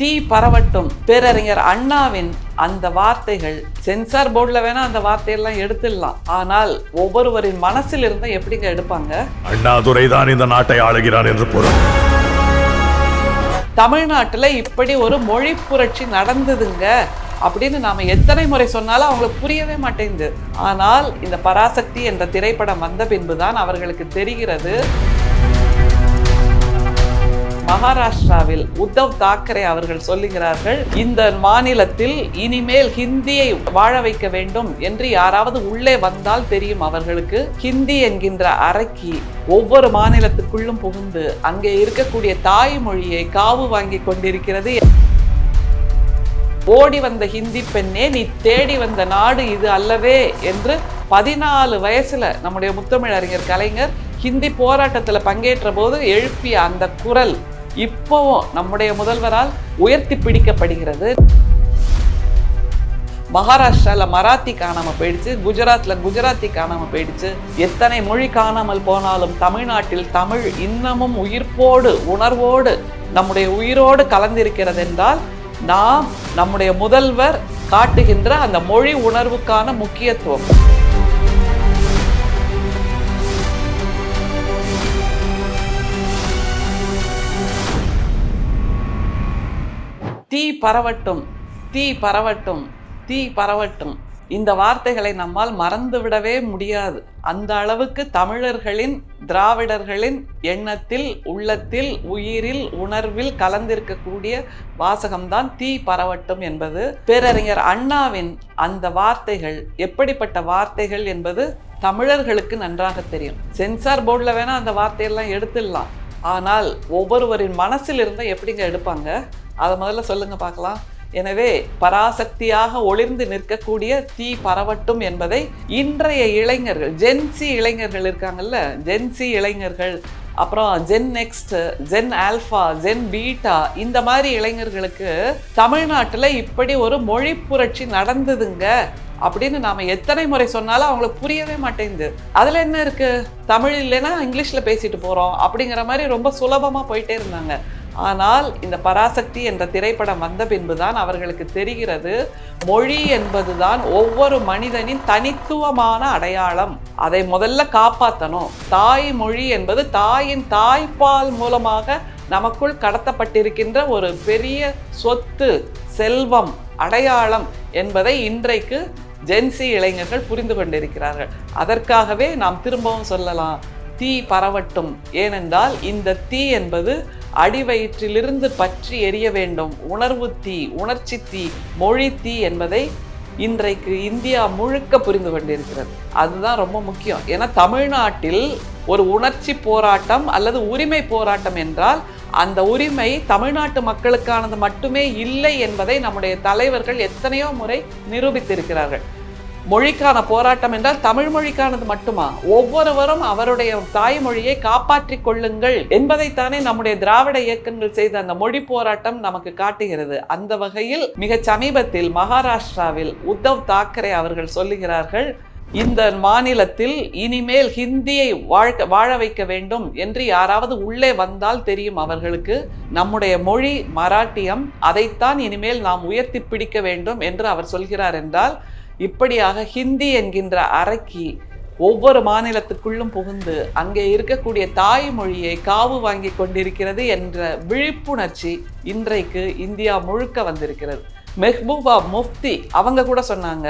தீ பரவட்டும். பேரறிஞர் அண்ணாவின் அந்த வார்த்தைகள் சென்சார் போர்டில் வேணா அந்த வார்த்தையெல்லாம் எடுத்துடலாம். ஆனால் ஒவ்வொருவரின் மனசில் இருந்தா எப்படிங்க எடுப்பாங்க? அண்ணாதுரை தான் இந்த நாட்டை ஆளுகிறார் என்று பொருள். தமிழ்நாட்டுல இப்படி ஒரு மொழி புரட்சி நடந்ததுங்க அப்படின்னு நாம எத்தனை முறை சொன்னாலும் அவங்களுக்கு புரியவே மாட்டேங்குது. ஆனால் இந்த பராசக்தி என்ற திரைப்படம் வந்த பின்புதான் அவர்களுக்கு தெரிகிறது. மகாராஷ்டிராவில் உத்தவ் தாக்கரே அவர்கள் சொல்லுகிறார்கள் இந்த மாநிலத்தில் இனிமேல் ஹிந்தியை வாழ வைக்க வேண்டும் என்று யாராவது உள்ளே வந்தால் தெரியும் அவர்களுக்கு. ஹிந்தி என்கின்ற அறைக்கு ஒவ்வொரு மாநிலத்துக்குள்ளும் புகுந்து அங்கே இருக்கக்கூடிய தாய்மொழியை காவு வாங்கி கொண்டிருக்கிறது. ஓடி வந்த ஹிந்தி பெண்ணே நீ தேடி வந்த நாடு இது அல்லவே என்று பதினாலு வயசுல நம்முடைய முத்தமிழறிஞர் கலைஞர் ஹிந்தி போராட்டத்தில் பங்கேற்ற போது எழுப்பிய அந்த குரல் இப்போவும் நம்முடைய முதல்வரால் உயர்த்தி பிடிக்கப்படுகிறது. மகாராஷ்டிரால மராத்தி காணாமல் போயிடுச்சு குஜராத்தில் குஜராத்தி காணாமல் போயிடுச்சு. எத்தனை மொழி காணாமல் போனாலும் தமிழ்நாட்டில் தமிழ் இன்னமும் உயிர்ப்போடு உணர்வோடு நம்முடைய உயிரோடு கலந்திருக்கிறது என்றால் நாம் நம்முடைய முதல்வர் காட்டுகின்ற அந்த மொழி உணர்வுக்கான முக்கியத்துவம். தீ பரவட்டும் தீ பரவட்டும் தீ பரவட்டும். இந்த வார்த்தைகளை நம்மால் மறந்துவிடவே முடியாது. அந்த அளவுக்கு தமிழர்களின் திராவிடர்களின் எண்ணத்தில் உள்ளத்தில் உயிரில் உணர்வில் கலந்திருக்கக்கூடிய வாசகம்தான் தீ பரவட்டும் என்பது. பேரறிஞர் அண்ணாவின் அந்த வார்த்தைகள் எப்படிப்பட்ட வார்த்தைகள் என்பது தமிழர்களுக்கு நன்றாக தெரியும். சென்சார் போர்டில் வேணால் அந்த வார்த்தையெல்லாம் எடுத்துடலாம். ஆனால் ஒவ்வொருவரின் மனசில் இருந்தால் எப்படிங்க எடுப்பாங்க? அதை முதல்ல சொல்லுங்க பார்க்கலாம். எனவே பராசக்தியாக ஒளிர்ந்து நிற்கக்கூடிய தீ பரவட்டும் என்பதை இன்றைய இளைஞர்கள் ஜென்சி இளைஞர்கள் இருக்காங்கல்ல? ஜென்சி இளைஞர்கள் அப்புறம் Gen next Gen alpha Gen beta இந்த மாதிரி இளைஞர்களுக்கு தமிழ்நாட்டில் இப்படி ஒரு மொழி புரட்சி நடந்ததுங்க. அப்படின்னு நாம எத்தனை முறை சொன்னாலும் அவங்களுக்கு புரியவே மாட்டேங்குது. அதுல என்ன இருக்கு? தமிழ் இல்லைன்னா இங்கிலீஷ்ல பேசிட்டு போறோம் அப்படிங்கிற மாதிரி ரொம்ப சுலபமா போயிட்டே இருந்தாங்க. ஆனால் இந்த பராசக்தி என்ற திரைப்படம் வந்த பின்புதான் அவர்களுக்கு தெரிகிறது. மொழி என்பதுதான் ஒவ்வொரு மனிதனின் தனித்துவமான அடையாளம். அதை முதல்ல காப்பாற்றணும் தாய் மொழி என்பது தாயின் தாய்ப்பால் மூலமாக நமக்குள் கடத்தப்பட்டிருக்கின்ற ஒரு பெரிய சொத்து செல்வம் அடையாளம் என்பதை இன்றைக்கு ஜென்சி இளைஞர்கள் புரிந்து கொண்டிருக்கிறார்கள். அதற்காகவே நாம் திரும்பவும் சொல்லலாம் தீ பரவட்டும். ஏனென்றால் இந்த தீ என்பது அடிவயிற்றிலிருந்து பற்றி எரிய வேண்டும். உணர்வு தீ உணர்ச்சி தீ மொழி தீ என்பதை இன்றைக்கு இந்தியா முழுக்க புரிந்து கொண்டிருக்கிறது. அதுதான் ரொம்ப முக்கியம். ஏன்னா தமிழ்நாட்டில் ஒரு உணர்ச்சி போராட்டம் அல்லது உரிமை போராட்டம் என்றால் அந்த உரிமை தமிழ்நாட்டு மக்களுக்கானது மட்டுமே இல்லை என்பதை நம்முடைய தலைவர்கள் எத்தனையோ முறை நிரூபித்திருக்கிறார்கள். மொழிக்கான போராட்டம் என்றால் தமிழ் மொழிக்கானது மட்டுமா? ஒவ்வொருவரும் அவருடைய தாய்மொழியை காப்பாற்றிக் கொள்ளுங்கள் என்பதைத்தானே நம்முடைய திராவிட இயக்கங்கள் செய்த அந்த மொழி போராட்டம் நமக்கு காட்டுகிறது. அந்த வகையில் மிக சமீபத்தில் மகாராஷ்டிராவில் உத்தவ் தாக்கரே அவர்கள் சொல்லுகிறார்கள் இந்த மாநிலத்தில் இனிமேல் ஹிந்தியை வாழ்க்க வாழ வைக்க வேண்டும் என்று யாராவது உள்ளே வந்தால் தெரியும் அவர்களுக்கு. நம்முடைய மொழி மராட்டியம். அதைத்தான் இனிமேல் நாம் உயர்த்தி பிடிக்க வேண்டும் என்று அவர் சொல்கிறார் என்றால் இப்படியாக ஹிந்தி என்கின்ற அரக்கி ஒவ்வொரு மாநிலத்துக்குள்ளும் புகுந்து அங்கே இருக்கக்கூடிய தாய்மொழியை காவு வாங்கி கொண்டிருக்கிறது என்ற விழிப்புணர்ச்சி இன்றைக்கு இந்தியா முழுக்க வந்திருக்கிறது. மெஹ்பூபா முஃப்தி அவங்க கூட சொன்னாங்க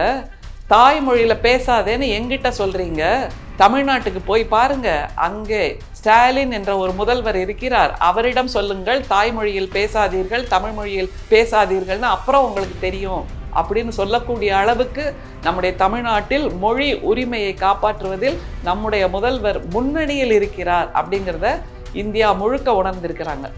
தாய்மொழியில் பேசாதேன்னு எங்கிட்ட சொல்கிறீங்க தமிழ்நாட்டுக்கு போய் பாருங்க. அங்கே ஸ்டாலின் என்ற ஒரு முதல்வர் இருக்கிறார். அவரிடம் சொல்லுங்கள். தாய்மொழியில் பேசாதீர்கள். தமிழ் மொழியில் பேசாதீர்கள்னு அப்புறம் உங்களுக்கு தெரியும். அப்படின்னு சொல்லக்கூடிய அளவுக்கு நம்முடைய தமிழ்நாட்டில் மொழி உரிமையை காப்பாற்றுவதில் நம்முடைய முதல்வர் முன்னணியில் இருக்கிறார் அப்படிங்கிறத இந்தியா முழுக்க உணர்ந்திருக்கிறாங்க.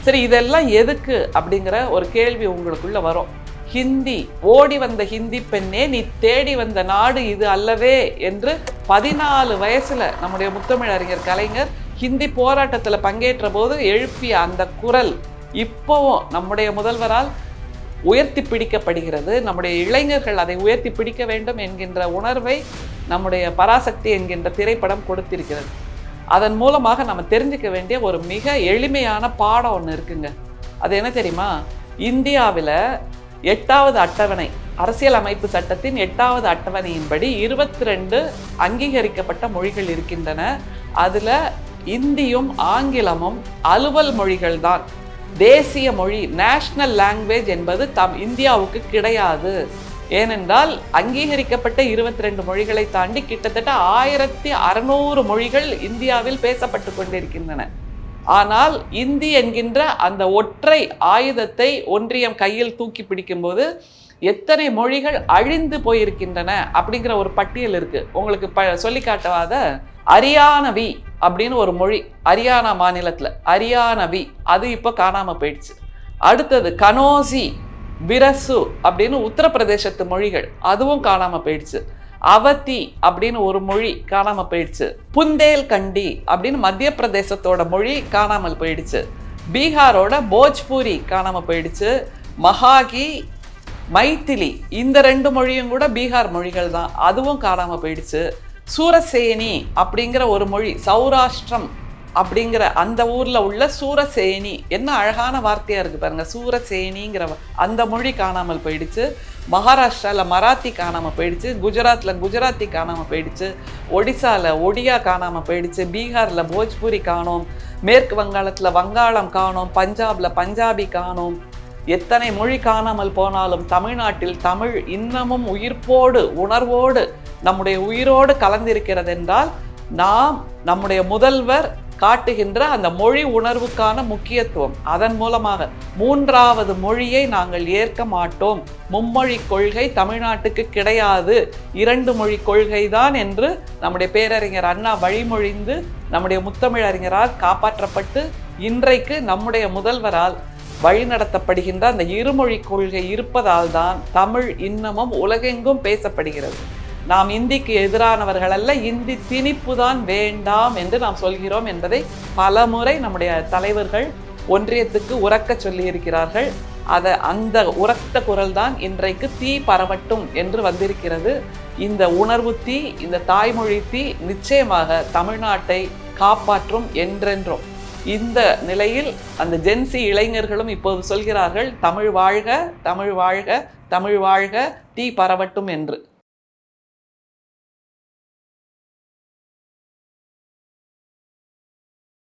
சரி இதெல்லாம் எதுக்கு அப்படிங்கிற ஒரு கேள்வி உங்களுக்குள்ளே வரும். ஹிந்தி ஓடி வந்த ஹிந்தி பெண்ணே நீ தேடி வந்த நாடு இது அல்லவே என்று பதினாலு வயசுல நம்முடைய முத்தமிழறிஞர் கலைஞர் ஹிந்தி போராட்டத்தில் பங்கேற்ற போது எழுப்பிய அந்த குரல் இப்போவும் நம்முடைய முதல்வரால் உயர்த்தி பிடிக்கப்படுகிறது. நம்முடைய இளைஞர்கள் அதை உயர்த்தி பிடிக்க வேண்டும் என்கின்ற உணர்வை நம்முடைய பராசக்தி என்கின்ற திரைப்படம் கொடுத்திருக்கிறது. அதன் மூலமாக நம்ம தெரிஞ்சுக்க வேண்டிய ஒரு மிக எளிமையான பாடம் ஒன்று இருக்குங்க. அது என்ன தெரியுமா? இந்தியாவில் எட்டாவது அட்டவணை. அரசியல் அமைப்பு சட்டத்தின் எட்டாவது அட்டவணையின்படி இருபத்தி ரெண்டு அங்கீகரிக்கப்பட்ட மொழிகள் இருக்கின்றன. அதில் இந்தியும் ஆங்கிலமும் அலுவல் மொழிகள் தான். தேசிய மொழி நேஷ்னல் லாங்குவேஜ் என்பது தம் இந்தியாவுக்கு கிடையாது. ஏனென்றால் அங்கீகரிக்கப்பட்ட இருபத்தி ரெண்டு மொழிகளை தாண்டி கிட்டத்தட்ட ஆயிரத்தி அறநூறு மொழிகள் இந்தியாவில் பேசப்பட்டு கொண்டிருக்கின்றன. ஆனால் இந்தி என்கின்ற அந்த ஒற்றை ஆயுதத்தை ஒன்றியம் கையில் தூக்கி பிடிக்கும்போது எத்தனை மொழிகள் அழிந்து போயிருக்கின்றன அப்படிங்கிற ஒரு பட்டியல் இருக்கு. உங்களுக்கு ப சொல்லி காட்டவாத அரியானவி அப்படின்னு ஒரு மொழி அரியானா மாநிலத்தில். அரியானவி அது இப்போ காணாமல் போயிடுச்சு. அடுத்தது கனோசி பிரசு அப்படின்னு உத்தரப்பிரதேசத்து மொழிகள் அதுவும் காணாமல் போயிடுச்சு. அவதி அப்படின்னு ஒரு மொழி காணாம போயிடுச்சு. புந்தேல் கண்டி அப்படின்னு மத்திய பிரதேசத்தோட மொழி காணாமல் போயிடுச்சு. பீகாரோட போஜ்பூரி காணாம போயிடுச்சு. மகாகி மைத்திலி இந்த ரெண்டு மொழியும் கூட பீகார் மொழிகள் தான். அதுவும் காணாம போயிடுச்சு. சூரசேனி அப்படிங்கிற ஒரு மொழி சௌராஷ்டிரம் அப்படிங்கிற அந்த ஊரில் உள்ள சூரசேனி. என்ன அழகான வார்த்தையாக இருக்குது பாருங்க. சூரசேனிங்கிற அந்த மொழி காணாமல் போயிடுச்சு. மகாராஷ்டிராவில் மராத்தி காணாமல் போயிடுச்சு. குஜராத்தில் குஜராத்தி காணாமல் போயிடுச்சு. ஒடிசாவில் ஒடியா காணாமல் போயிடுச்சு. பீகாரில் போஜ்பூரி காணோம். மேற்கு வங்காளத்தில் வங்காளம் காணோம். பஞ்சாபில் பஞ்சாபி காணோம். எத்தனை மொழி காணாமல் போனாலும் தமிழ்நாட்டில் தமிழ் இன்னமும் உயிர்ப்போடு உணர்வோடு நம்முடைய உயிரோடு கலந்திருக்கிறது என்றால் நாம் நம்முடைய முதல்வர் காட்டுகின்ற அந்த மொழி உணர்வுக்கான முக்கியத்துவம். அதன் மூலமாக மூன்றாவது மொழியை நாங்கள் ஏற்க மாட்டோம். மும்மொழி கொள்கை தமிழ்நாட்டுக்கு கிடையாது. இரண்டு மொழி கொள்கை தான் என்று நம்முடைய பேரறிஞர் அண்ணா வழிமொழிந்து நம்முடைய முத்தமிழறிஞரால் காப்பாற்றப்பட்டு இன்றைக்கு நம்முடைய முதல்வரால் வழிநடத்தப்படுகின்ற அந்த இருமொழி கொள்கை இருப்பதால் தான் தமிழ் இன்னமும் உலகெங்கும் பேசப்படுகிறது. நாம் இந்திக்கு எதிரானவர்கள் அல்ல இந்தி திணிப்பு தான் வேண்டாம் என்று நாம் சொல்கிறோம் என்பதை பலமுறை நம்முடைய தலைவர்கள் ஒன்றியத்துக்கு உறக்க சொல்லியிருக்கிறார்கள். அதை அந்த உரத்த குரல் தான் இன்றைக்கு தீ பரவட்டும் என்று வந்திருக்கிறது. இந்த உணர்வு தீ இந்த தாய்மொழி தீ நிச்சயமாக தமிழ்நாட்டை காப்பாற்றும் என்றென்றும். இந்த நிலையில் அந்த ஜென்சி இளைஞர்களும் இப்போது சொல்கிறார்கள் தமிழ் வாழ்க தமிழ் வாழ்க தமிழ் வாழ்க தீ பரவட்டும் என்று.